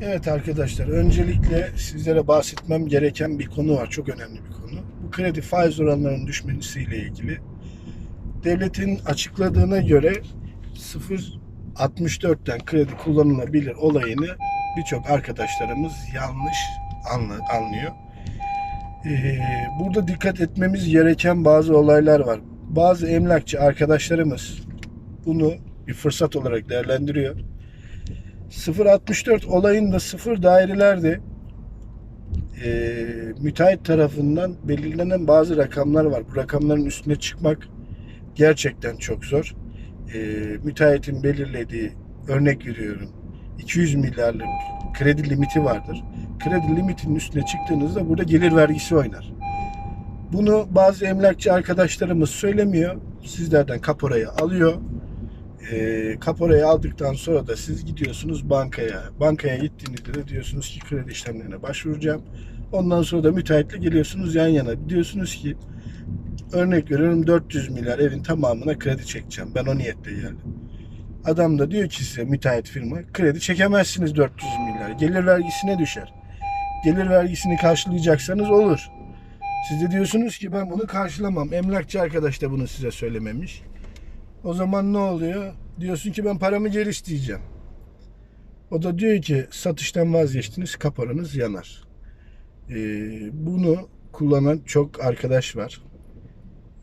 Evet arkadaşlar, öncelikle sizlere bahsetmem gereken bir konu var. Çok önemli bir konu. Bu kredi faiz oranlarının düşmesiyle ilgili. Devletin açıkladığına göre 0.64'ten kredi kullanılabilir olayını birçok arkadaşlarımız yanlış anlıyor. Ee, burada dikkat etmemiz gereken bazı olaylar var. Bazı emlakçı arkadaşlarımız bunu bir fırsat olarak değerlendiriyor. 0.64 olayında sıfır dairelerde e, müteahhit tarafından belirlenen bazı rakamlar var. Bu rakamların üstüne çıkmak gerçekten çok zor. E, müteahhitin belirlediği örnek veriyorum 200 milyarlık kredi limiti vardır. Kredi limitinin üstüne çıktığınızda burada gelir vergisi oynar. Bunu bazı emlakçı arkadaşlarımız söylemiyor. Sizlerden kaporayı alıyor e, kaporayı aldıktan sonra da siz gidiyorsunuz bankaya. Bankaya gittiğinizde de diyorsunuz ki kredi işlemlerine başvuracağım. Ondan sonra da müteahhitle geliyorsunuz yan yana. Diyorsunuz ki örnek veriyorum 400 milyar evin tamamına kredi çekeceğim. Ben o niyetle geldim. Adam da diyor ki size müteahhit firma kredi çekemezsiniz 400 milyar. Gelir vergisine düşer. Gelir vergisini karşılayacaksanız olur. Siz de diyorsunuz ki ben bunu karşılamam. Emlakçı arkadaş da bunu size söylememiş. O zaman ne oluyor? Diyorsun ki ben paramı geri isteyeceğim. O da diyor ki satıştan vazgeçtiniz kaparanız yanar. Ee, bunu kullanan çok arkadaş var.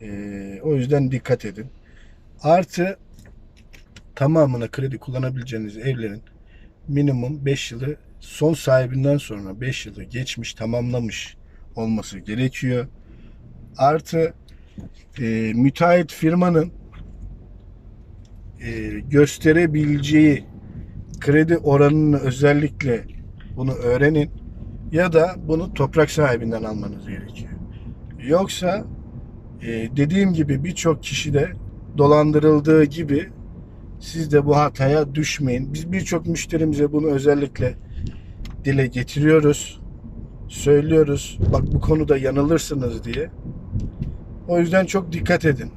Ee, o yüzden dikkat edin. Artı tamamına kredi kullanabileceğiniz evlerin minimum 5 yılı son sahibinden sonra 5 yılı geçmiş tamamlamış olması gerekiyor. Artı e, müteahhit firmanın e, gösterebileceği kredi oranını özellikle bunu öğrenin ya da bunu toprak sahibinden almanız gerekiyor. Yoksa e, dediğim gibi birçok kişi de dolandırıldığı gibi siz de bu hataya düşmeyin. Biz birçok müşterimize bunu özellikle dile getiriyoruz. Söylüyoruz. Bak bu konuda yanılırsınız diye. O yüzden çok dikkat edin.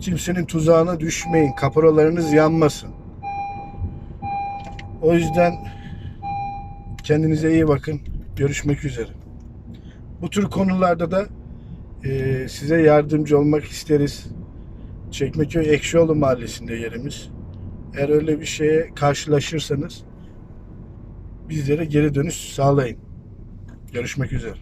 Kimsenin tuzağına düşmeyin. Kaporalarınız yanmasın. O yüzden kendinize iyi bakın. Görüşmek üzere. Bu tür konularda da e, size yardımcı olmak isteriz. Çekmeköy Ekşioğlu Mahallesi'nde yerimiz. Eğer öyle bir şeye karşılaşırsanız bizlere geri dönüş sağlayın. Görüşmek üzere.